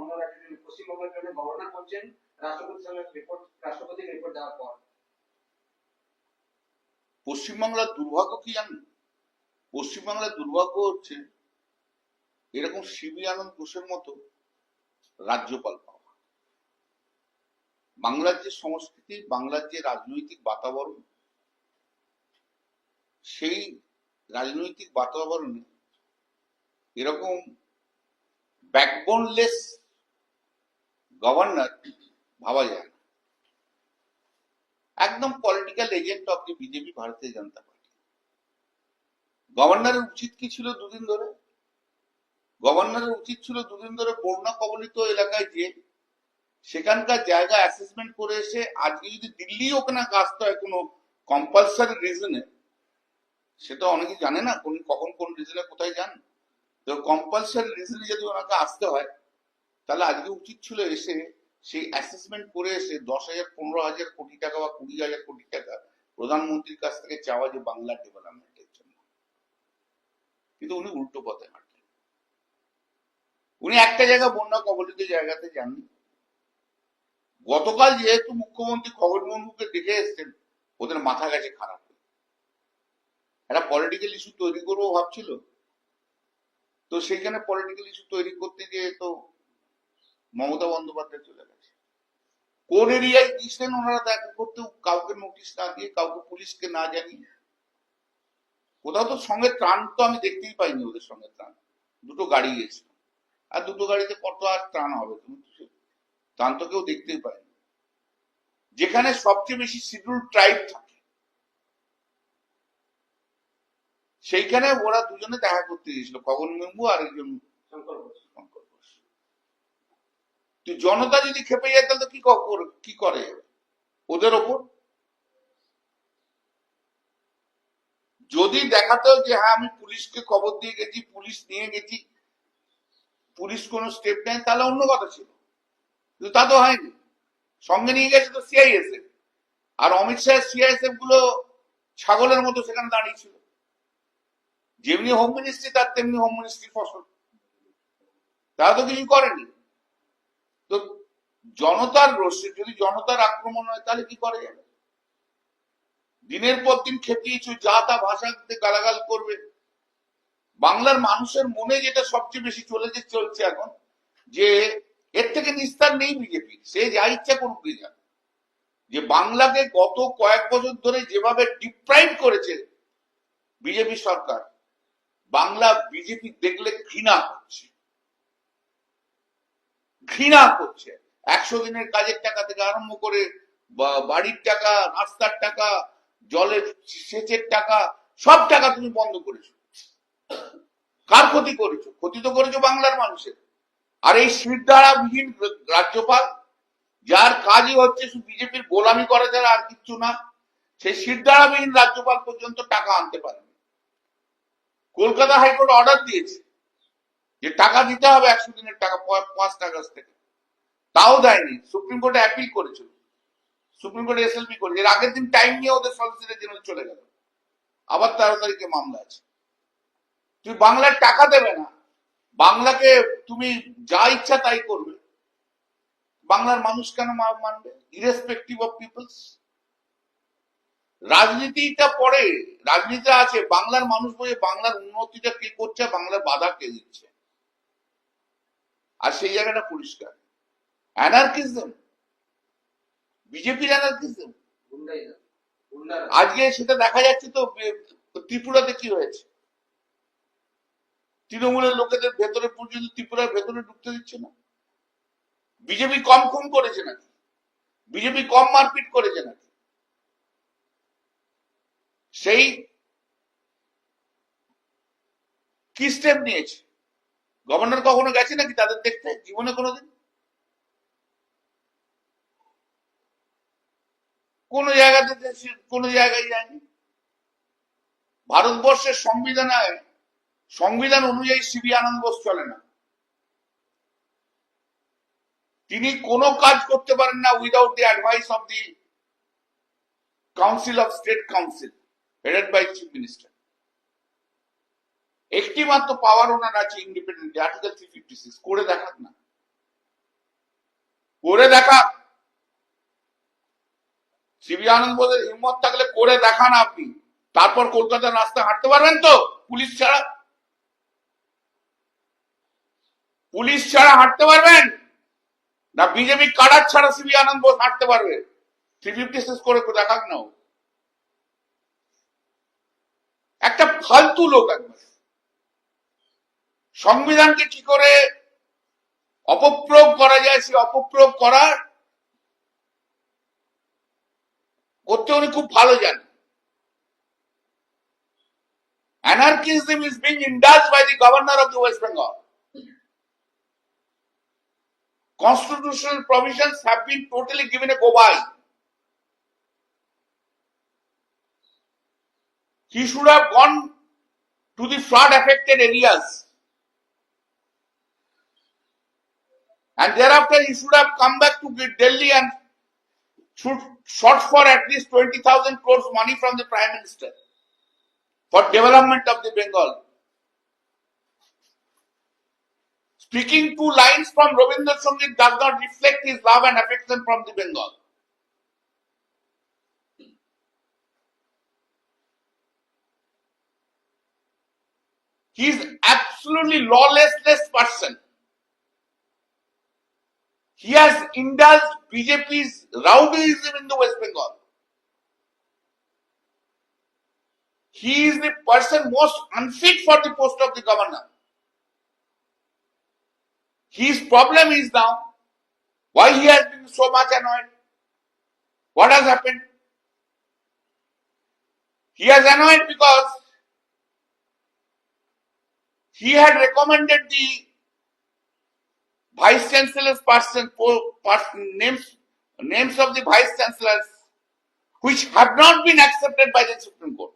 রাজ্যের জন্য পশ্চিমবঙ্গের জন্য দেওয়ার পর। পশ্চিমবাংলার দুর্ভাগ্য কি জানেন? পশ্চিমবাংলার দুর্ভাগ্য হচ্ছে এরকম সিবি আনন্দ ঘোষের মতো রাজ্যপাল পাওয়া। বাংলার যে সংস্কৃতি, বাংলার যে রাজনৈতিক বাতাবরণ, সেই রাজনৈতিক বাতাবরণে এরকম ব্যাকবোনলেস গভর্নর, ভাবা যায় না। একদম political agent of the BJP Bharatiya Janata party. গভর্নরের উচিত কি ছিল দুদিন ধরে? গভর্নরের উচিত ছিল দুদিন ধরে বন্যা কবলিত এলাকায় যে সেখানকার জায়গা অ্যাসেসমেন্ট করে এসে আজকে যদি দিল্লি ওখানে আসতে হয় কোনো কম্পালসারি রিজনে সেটা অনেকে জানে না কোন, কখন কোন রিজনে কোথায় যান। তো কম্পালসারি রিজনে যদি ওনাকে আসতে হয় তাহলে আজকে উচিত ছিল এসে সেই অ্যাসেসমেন্ট করে এসে দশ হাজার, পনেরো হাজার কোটি টাকা বা কুড়ি হাজার কোটি টাকা প্রধানমন্ত্রীর কাছ থেকে চাওয়া যে বাংলার ডেভেলপমেন্টের জন্য। কিন্তু উনি উল্টো পথে হাঁটলেন উনি একটা জায়গা বন্যা কবলিত জায়গাতে যাননি। গতকাল যেহেতু মুখ্যমন্ত্রী খবর মুর্মুকে দেখে এসছেন, ওদের মাথা গেছে খারাপ। একটা পলিটিক্যাল ইস্যু তৈরি করব ভাবছিল। তো সেইখানে পলিটিক্যাল ইস্যু তৈরি করতে গিয়ে তো মমতা বন্দ্যোপাধ্যায় চলে গেছে। কোন এরিয়ায় গিয়েছিলেন ওনারা দেখা করতে? কাউকে নোটিশ না দিয়ে, কাউকে পুলিশকে না জানিয়ে? কোথাও তো সঙ্গে ত্রাণ তো আমি দেখতেই পাইনি ওদের সঙ্গে ত্রাণ। দুটো গাড়ি গেছিল আর দুটো গাড়িতে কত আর ত্রাণ হবে? তুমি ত্রাণ তো কেউ দেখতেই পাইনি যেখানে সবচেয়ে বেশি শিডিউল ট্রাইব থাকে, সেইখানে ওরা দুজনে দেখা করতে গিয়েছিল। খগন মেম্বু আর একজন তো জনতা যদি খেপে যায়, তাহলে কি ক- করে? ওদের ওপর? যদি দেখাতো যে হ্যাঁ আমি পুলিশকে খবর দিয়ে গেছি, পুলিশ নিয়ে গেছি, পুলিশ কোনো স্টেপ নেয়, তাহলে অন্য কথা ছিল। কিন্তু তা তো হয়নি। সঙ্গে নিয়ে গেছে তো সিআইএসএফ আর অমিত শাহ সিআইএসএফগুলো ছাগলের মতো সেখানে দাঁড়িয়ে ছিল। যেমনি হোম মিনিস্ট্রি তার তেমনি হোম মিনিস্ট্রি ফসল। তারা তো কিছু করেনি। তো জনতার রোষে যদি জনতার আক্রমণ হয়, তাহলে কি করা যাবে? দিনের পর দিন খেপিয়েছ, যা তা ভাষাতে গালাগাল করবে। বাংলার মানুষের মনে যেটা সবচেয়ে বেশি চলে যে চলছে এখন, যে এর থেকে নিস্তার নেই বিজেপি। সে যা ইচ্ছা করুক না যে বাংলাকে গত কয়েক বছর ধরে যেভাবে ডিপ্রাইভ করেছে বিজেপি সরকার, বাংলা বিজেপি দেখলে ঘৃণা করছে। ঘৃণা করছে। একশো দিনের কাজের টাকা থেকে আরম্ভ করে বাড়ির টাকা, রাস্তার টাকা, জলের সেচের টাকা, সব টাকা তুমি বন্ধ করেছ। কার ক্ষতি করেছ? ক্ষতি তো করেছ বাংলার মানুষের। আর এই বিহীন রাজ্যপাল, যার কাজই হচ্ছে বিজেপির গোলামি করা ছাড়া আর কিচ্ছু না, সেই বিহীন রাজ্যপাল পর্যন্ত টাকা আনতে পারেনি। কলকাতা হাইকোর্ট অর্ডার দিয়েছে। যে টাকা দিতে হবে একশো দিনের টাকা পাঁচ টাকা থেকে। তাও দেয়নি। সুপ্রিম কোর্টে অ্যাপিল করেছিল। সুপ্রিম কোর্টে এসএলপি করেছে। এর আগের দিন টাইম নিয়ে ওদের সলিসিটর জেনারেল চলে গেল। আবার তেরো তারিখে মামলা আছে। তুমি বাংলার টাকা দেবে না। বাংলাকে তুমি যা ইচ্ছা তাই করবে। বাংলার মানুষ কেন মানবে? ইরেসপেক্টিভ অফ পিপলস রাজনীতিটা পরে, রাজনীতিটা আছে। বাংলার মানুষ বলে বাংলার উন্নতিটা কে করছে? বাংলার বাধা কে দিচ্ছে? আর সেই জায়গাটা পরিষ্কার। অ্যানার্কিজম বিজেপির অ্যানার্কিজম আজকে সেটা দেখা যাচ্ছে তো ত্রিপুরাতে কি হয়েছে? তৃণমূলের লোকেদের ভেতরে পর্যন্ত ত্রিপুরার ভেতরে ঢুকতে দিচ্ছে না? বিজেপি কম খুন করেছে নাকি? বিজেপি কম মারপিট করেছে নাকি? সেই কি স্টেপ নিয়েছে? গভর্নর কখনো গেছে নাকি তাদের দেখতে? জীবনে কোনোদিন? কোন জায়গাতে কোনো জায়গায় যায়নি? ভারতবর্ষের সংবিধানে সংবিধান অনুযায়ী সিবি আনন্দ বোস চলে না। তিনি কোনো কাজ করতে পারেন না without the advice of the council of state council headed by chief minister একটি মাত্র পাওয়ার ওনার আছে independent article three fifty six করে দেখান না। করে দেখা। সিবি আনন্দ বোধের হিম্মত থাকলে করে দেখান আপনি। তারপর কলকাতার রাস্তায় হাঁটতে পারবেন তো? পুলিশ ছাড়া? পুলিশ ছাড়া হাঁটতে পারবেন? না বিজেপি কাটার ছাড়া সিবি আনন্দ বোস হাঁটতে পারবে? থ্রি ফিফটি সিক্স করে দেখাক না একটা ফালতু লোক একবার সংবিধানকে কি করে অপপ্রয়োগ করা যায় সে অপপ্রয়োগ করার করতে উনি খুব ভালো জানেন Anarchism is being indulged by the governor of the West Bengal. Constitutional provisions have been totally given a go by. He should have gone to the flood affected areas. And thereafter he should have come back to Delhi and should sought for at least 20,000 crores money from the Prime Minister for development of the Bengal. Speaking two lines from Rabindra Sangit does not reflect his love and affection from the Bengal. He is absolutely lawlessless person. He has indulged BJP's rowdyism in the West Bengal. He is the person most unfit for the post of the governor. His problem is now why he has been so much annoyed. What has happened? He has annoyed because he had recommended the vice chancellor's person, names names of the vice chancellors which have not been accepted by the Supreme Court.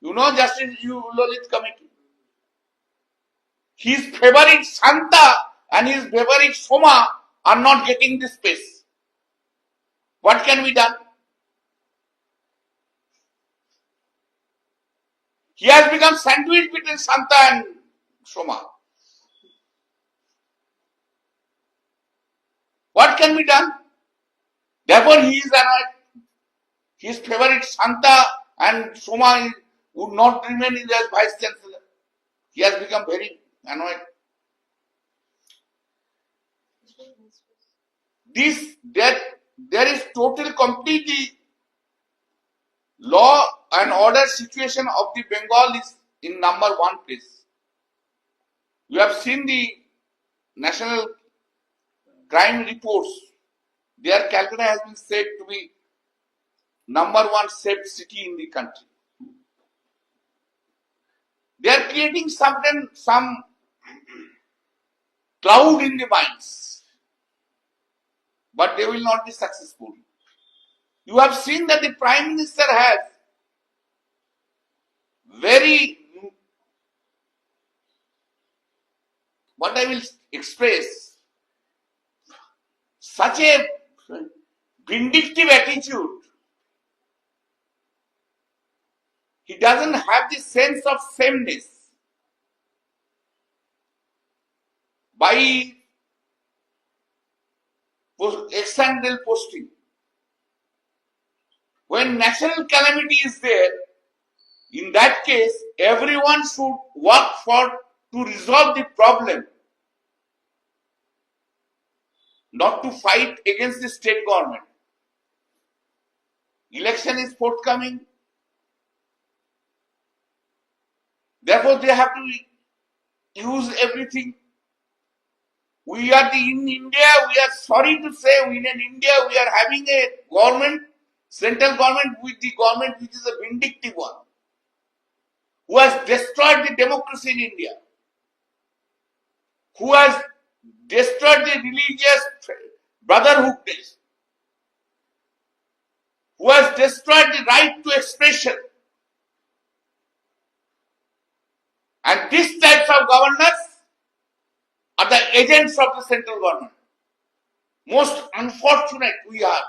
You know Justice U. Lalit Committee. His favorite Santa and his favorite Soma are not getting this space. What can be done? He has become sandwiched between Santa and Soma. What can be done? Therefore, he is annoyed. His favorite Santa and Soma would not remain in as vice chancellor. He has become very annoyed. This there there is total completely law and order situation of the Bengal is in number one place. You have seen the national crime reports. Their Calcutta has been said to be number one safe city in the country. They are creating something, some cloud in the minds, but they will not be successful. You have seen that the Prime Minister has very, what I will express, such a vindictive attitude. He doesn't have the sense of sameness. By ex-handle posting. When national calamity is there, in that case, everyone should work for to resolve the problem, not to fight against the state government. Election is forthcoming. Therefore, they have to use everything. We are the, in India, we are sorry to say, we in India, we are having a government, central government with the government which is a vindictive one, who has destroyed the democracy in India, who has destroyed the religious brotherhood, who has destroyed the right to expression. And these types of governors are the agents of the central government. Most unfortunate we are.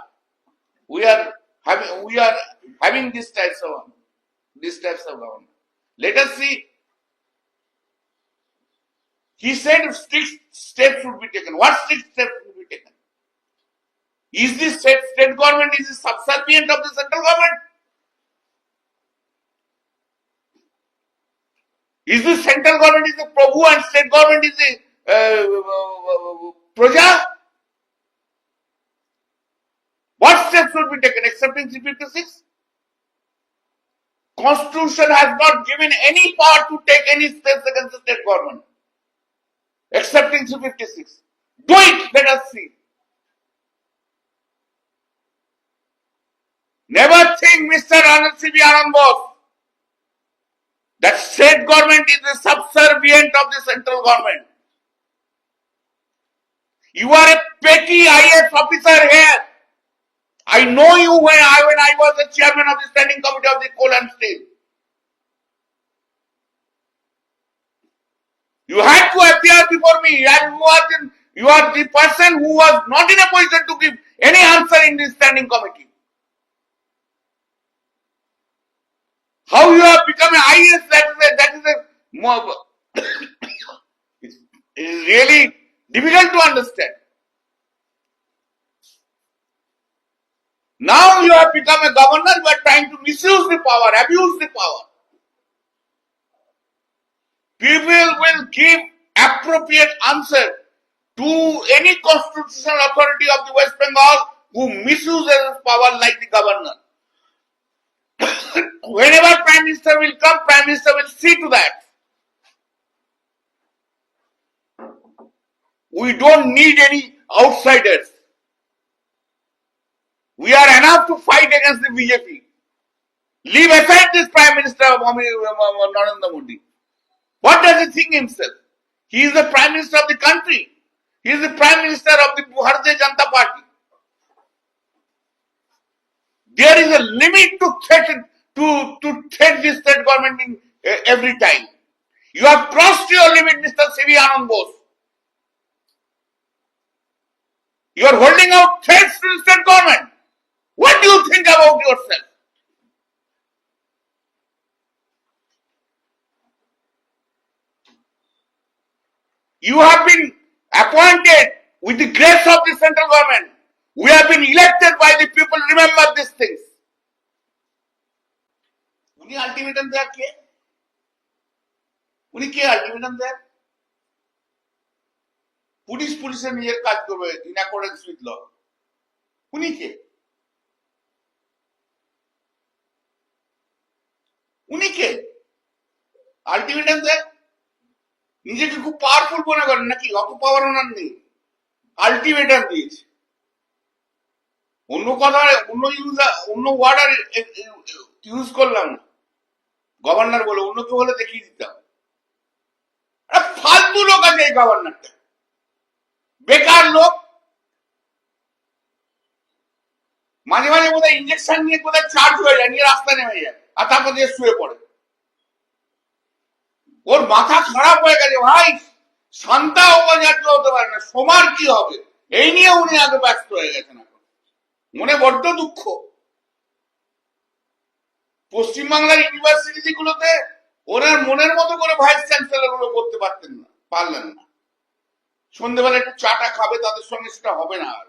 We are having we are having these types of these types of government. Let us see. He said strict steps should be taken? What strict steps should be taken? Is the state, state government is subservient of the central government? Is the central government is the Prabhu and state government is the uh, Praja? What steps should be taken except accepting 356? Constitution has not given any power to take any steps against the state government. Accepting 356. Do it, let us see. Never think, Mr. Anand C.V. Anand that state government is the subservient of the central government. You are a petty IS officer here. I know you when I when I was the chairman of the standing committee of the coal and steel. You had to appear before me, and you are the, you are the person who was not in a position to give any answer in this standing committee. How you have become an IS, that is a, that is a it's, it is really difficult to understand. Now you have become a governor, you are trying to misuse the power, abuse the power. People will give appropriate answer to any constitutional authority of the West Bengal who misuses power like the governor. Whenever Prime Minister will come, Prime Minister will see to that. We don't need any outsiders. We are enough to fight against the BJP. Leave aside this Prime Minister Narendra Modi. What does he think himself? He is the Prime Minister of the country. He is the Prime Minister of the Bharatiya Janata Party. There is a limit to threaten to, to threat the state government in uh, every time. You have crossed your limit, Mr. C.V. Anand Bose. You are holding out threats to the state government. What do you think about yourself? You have been appointed with the grace of the central government. We have been elected by the people. Remember these things. উনি ultimatum দেয় কে উনি কে ultimatum দেয় police পুলিশের নিজের কাজ করবে in accordance with ল উনি কে উনি কে আলটিমেটাম দেয় নিজেকে খুব পাওয়ারফুল মনে করেন, নাকি অত পাওয়ার ওনার নেই। আলটিমেটাম দিয়েছে। অন্য কথা অন্য ইউজ অন্য ওয়ার্ড আর ইউজ করলাম গভর্নর বলে অন্য কেউ হলে দেখিয়ে দিতাম ফালতু লোক আছে এই গভর্নরটা বেকার লোক। মাঝে মাঝে বোধহয় ইঞ্জেকশন নিয়ে কোথায় চার্জ হয়ে যায়, নিয়ে রাস্তা নেমে যায়, আর তারপর দিয়ে শুয়ে পড়ে। ওর মাথা খারাপ হয়ে গেছে, ভাই। শান্তা উপাচার্য হতে পারে না, সমার কি হবে? এই নিয়ে উনি আগে ব্যস্ত হয়ে গেছেন এখন। মনে বড্ড দুঃখ। পশ্চিমবাংলার ইউনিভার্সিটি গুলোতে ওনার মনের মতো করে ভাইস চ্যান্সেলরগুলো করতে পারতেন না, পারলেন না। সন্ধ্যেবেলা একটু চাটা খাবে, তাদের সঙ্গে সেটা হবে না আর।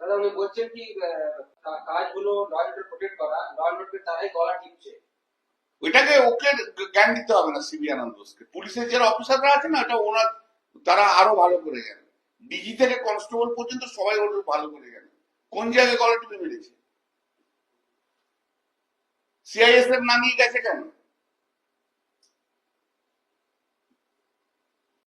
উনি বলছেন কি কাজগুলো ল অ্যান্ড প্রোটেক্ট করা ল অ্যান্ড তারাই গলা টিপছে। ওইটাকে ওকে জ্ঞান দিতে হবে না সিবি আনন্দ বোসকে পুলিশের যারা অফিসাররা আছে না, ওটা ওনার তারা আরও ভালো করে জানে। ডিজি থেকে কনস্টেবল পর্যন্ত সবাই ওর ভালো করে জানে। কোন জায়গায় গলা টিপে মেরেছে সিআইএস এর নামিয়ে গেছে কেন?